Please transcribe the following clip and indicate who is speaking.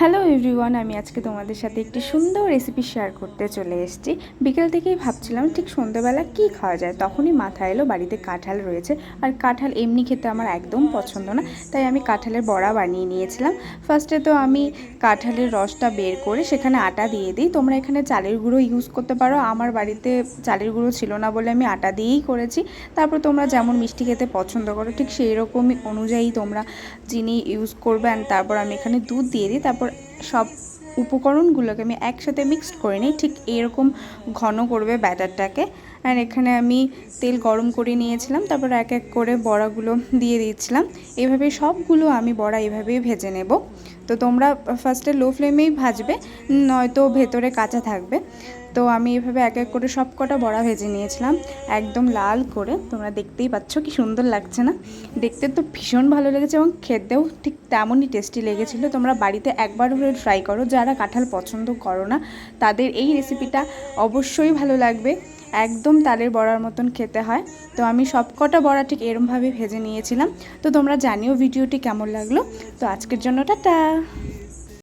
Speaker 1: Hello everyone আমি আজকে তোমাদের সাথে একটি সুন্দর রেসিপি শেয়ার করতে চলে এসেছি। বিকেল থেকেই ভাবছিলাম ঠিক সন্ধ্যেবেলা কী খাওয়া যায়? তখনই মাথায় এলো বাড়িতে কাঁঠাল রয়েছে। আর কাঁঠাল এমনি খেতে আমার একদম পছন্দ না, তাই আমি কাঁঠালের বড়া বানিয়ে নিয়েছিলাম। ফার্স্টে তো আমি কাঁঠালের রসটা বের করে সেখানে আটা দিয়ে দিই। তোমরা এখানে চালের গুঁড়ো ইউজ করতে পারো। আমার বাড়িতে চালের গুঁড়ো ছিল না বলে আমি আটা দিয়েই করেছি। তারপর তোমরা যেমন মিষ্টি খেতে পছন্দ করো, ঠিক সেই রকমই অনুযায়ী তোমরা চিনি ইউজ করবে। অ্যান্ড তারপর আমি এখানে দুধ দিয়ে দিই। তারপর সব উপকরণগুলোকে আমি একসাথে মিক্সড করে নিই, ঠিক এরকম ঘন করবে ব্যাটারটাকে। আর এখানে আমি তেল গরম করে নিয়েছিলাম, তারপর এক এক করে বড়াগুলো দিয়ে দিচ্ছিলাম। এভাবে সবগুলো আমি বড়া এভাবেই ভেজে নেব। তো তোমরা ফার্স্টে লো ফ্লেমেই ভাজবে, নয়তো ভেতরে কাঁচা থাকবে। তো আমি এভাবে এক এক করে সব কটা বড়া ভেজে নিয়েছিলাম, একদম লাল করে। তোমরা দেখতেই পাচ্ছ কি সুন্দর লাগছে না। দেখতে তো ভীষণ ভালো লেগেছে এবং খেতেও ঠিক তেমনই টেস্টি লেগেছিলো। তোমরা বাড়িতে একবার হলে ট্রাই করো। যারা কাঁঠাল পছন্দ করো না, তাদের এই রেসিপিটা অবশ্যই ভালো লাগবে। একদম তালের বড়ার মতন খেতে হয়। তো আমি সব কটা বড়া ঠিক এরমভাবে ভেজে নিয়েছিলাম। তো তোমরা জানিও ভিডিওটি কেমন লাগল। তো আজকের জন্য টাটা!